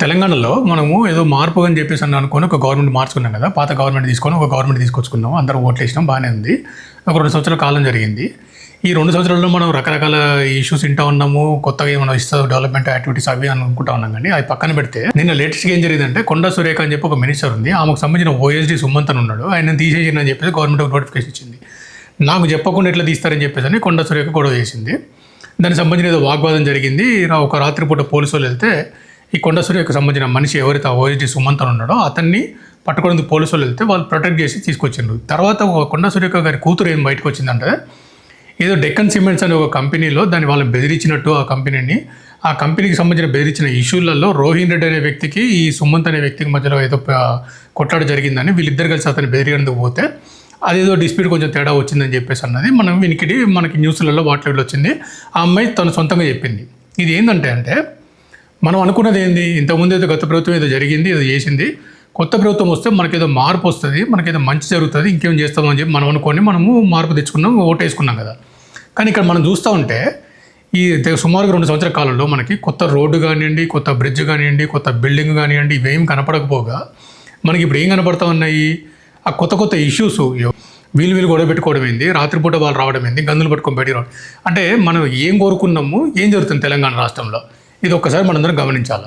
తెలంగాణలో మనము ఏదో మార్పు అని చెప్పేసి అని అనుకొని ఒక గవర్నమెంట్ మార్చుకున్నాం కదా పాత గవర్నమెంట్ తీసుకొని ఒక గవర్నమెంట్ తీసుకొచ్చుకున్నాం అందరూ ఓట్లు వేసినాం బాగానే ఉంది. ఒక రెండు సంవత్సరాల కాలం జరిగింది. ఈ రెండు సంవత్సరాల్లో మనం రకరకాల ఇష్యూస్ వింటా ఉన్నాము కొత్తగా ఏమైనా ఇస్తుంది డెవలప్మెంట్ యాక్టివిటీస్ అవి అని అనుకుంటా ఉన్నాం కానీ అది పక్కన పెడితే నిన్న లేటెస్ట్గా ఏం జరిగిందంటే కొండ సురేఖ అని చెప్పి ఒక మినిస్టర్ ఉంది. ఆమెకు సంబంధించిన ఓఎస్డీ సుమంత్ అని ఉన్నాడు. ఆయన తీసేసిందని చెప్పేసి గవర్నమెంట్ ఒక నోటిఫికేషన్ ఇచ్చింది. నాకు చెప్పకుండా ఎట్లా తీస్తారని చెప్పేసి అని కొండ సురేఖ గొడవ చేసింది. దానికి సంబంధించిన ఏదో వాగ్వాదం జరిగింది. ఒక రాత్రిపూట పోలీసు వాళ్ళు వెళ్తే ఈ కొండ సూర్యకు సంబంధించిన మనిషి ఎవరైతే ఆ ఓఎస్డీ సుమంత్ అని ఉన్నాడో అతన్ని పట్టుకోవడానికి పోలీసు వాళ్ళు వెళ్తే వాళ్ళు ప్రొటెక్ట్ చేసి తీసుకొచ్చిండ్రు. తర్వాత ఒక కొండ సూర్యక గారి కూతురు ఏం బయటకు వచ్చిందంటే ఏదో డెక్కన్ సిమెంట్స్ అనే ఒక కంపెనీలో దాన్ని వాళ్ళని బెదిరించినట్టు ఆ కంపెనీని ఆ కంపెనీకి సంబంధించిన బెదిరించిన ఇష్యూలలో రోహిన్ రెడ్డి అనే వ్యక్తికి ఈ సుమంత్ అనే వ్యక్తికి మధ్యలో ఏదో కొట్లాడ జరిగిందని వీళ్ళిద్దరు కలిసి అతను బెదిరినందుకు పోతే అదేదో డిస్ప్యూట్ కొంచెం తేడా వచ్చిందని చెప్పేసి అన్నది మనం వినికిడి మనకి న్యూస్లలో వాటిలో వచ్చింది. ఆ అమ్మాయి తను సొంతంగా చెప్పింది. ఇది ఏంటంటే అంటే మనం అనుకున్నది ఏంది? ఇంతకుముందు ఏదో గత ప్రభుత్వం ఏదో జరిగింది ఏదో చేసింది. కొత్త ప్రభుత్వం వస్తే మనకేదో మార్పు వస్తుంది మనకేదో మంచి జరుగుతుంది ఇంకేం చేస్తామని చెప్పి మనం అనుకొని మనము మార్పు తెచ్చుకున్నాం ఓటేసుకున్నాం కదా. కానీ ఇక్కడ మనం చూస్తూ ఉంటే ఈ సుమారుగా రెండు సంవత్సరాల కాలంలో మనకి కొత్త రోడ్డు కానివ్వండి కొత్త బ్రిడ్జ్ కానివ్వండి కొత్త బిల్డింగ్ కానివ్వండి ఇవేం కనపడకపోగా మనకి ఇప్పుడు ఏం కనపడతా ఉన్నాయి? ఆ కొత్త కొత్త ఇష్యూస్ వీలు వీలు గొడవ పెట్టుకోవడం ఏంది? రాత్రిపూట వాళ్ళు రావడం ఏంది? గందులు పట్టుకొని బయటికి రావడం. అంటే మనం ఏం కోరుకున్నాము? ఏం జరుగుతుంది తెలంగాణ రాష్ట్రంలో? ఇది ఒక్కసారి మనందరం గమనించాలి.